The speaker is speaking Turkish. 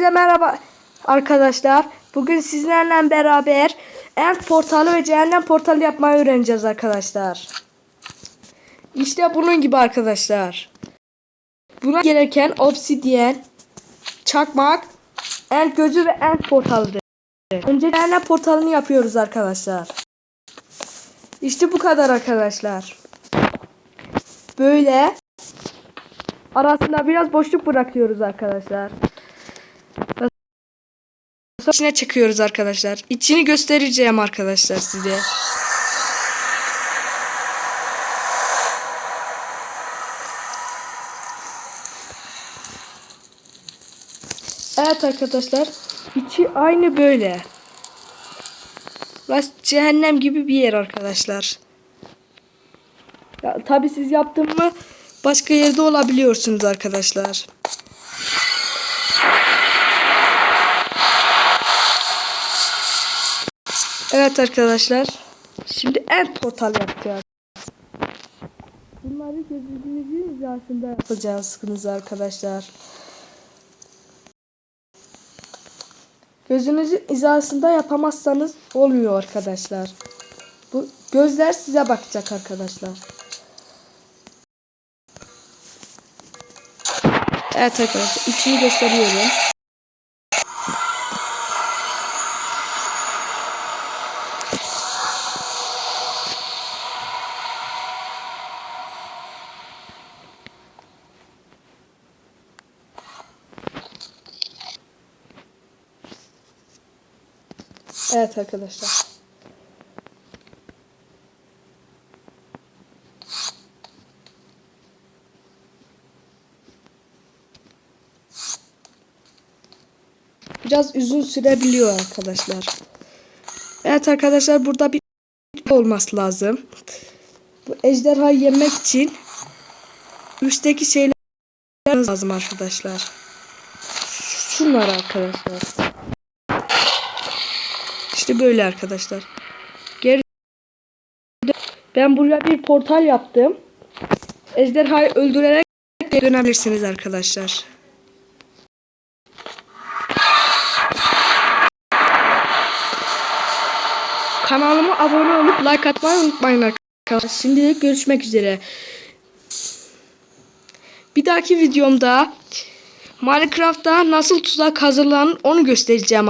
Size merhaba arkadaşlar. Bugün sizlerle beraber End portalı ve cehennem portalı yapmayı öğreneceğiz arkadaşlar. İşte bunun gibi arkadaşlar. Buna gereken obsidyen, çakmak, End gözü ve End portalıdır. Önce cehennem portalını yapıyoruz arkadaşlar. İşte bu kadar arkadaşlar. Böyle arasında biraz boşluk bırakıyoruz arkadaşlar. İçine çekiyoruz arkadaşlar. İçini göstereceğim arkadaşlar size. Evet arkadaşlar. içi aynı böyle. Burası cehennem gibi bir yer arkadaşlar. Ya, tabi siz yaptın mı başka yerde olabiliyorsunuz arkadaşlar. Evet arkadaşlar. Şimdi en portal yapacağız. Bunları gözünüzün hizasında yapacaksınız arkadaşlar. Gözünüzün hizasında yapamazsanız olmuyor arkadaşlar. Bu gözler size bakacak arkadaşlar. Evet arkadaşlar içini gösteriyorum. Evet arkadaşlar. Biraz uzun sürebiliyor arkadaşlar. Evet arkadaşlar burada bir olması lazım. Bu ejderhayı yemek için üstteki şeyler lazım arkadaşlar. Şunlar arkadaşlar. İşte böyle arkadaşlar. Geri ben buraya bir portal yaptım. Ejderhayı öldürerek dönebilirsiniz arkadaşlar. Kanalıma abone olup like atmayı unutmayın arkadaşlar. Şimdilik görüşmek üzere. Bir dahaki videomda Minecraft'ta nasıl tuzak hazırlanır onu göstereceğim.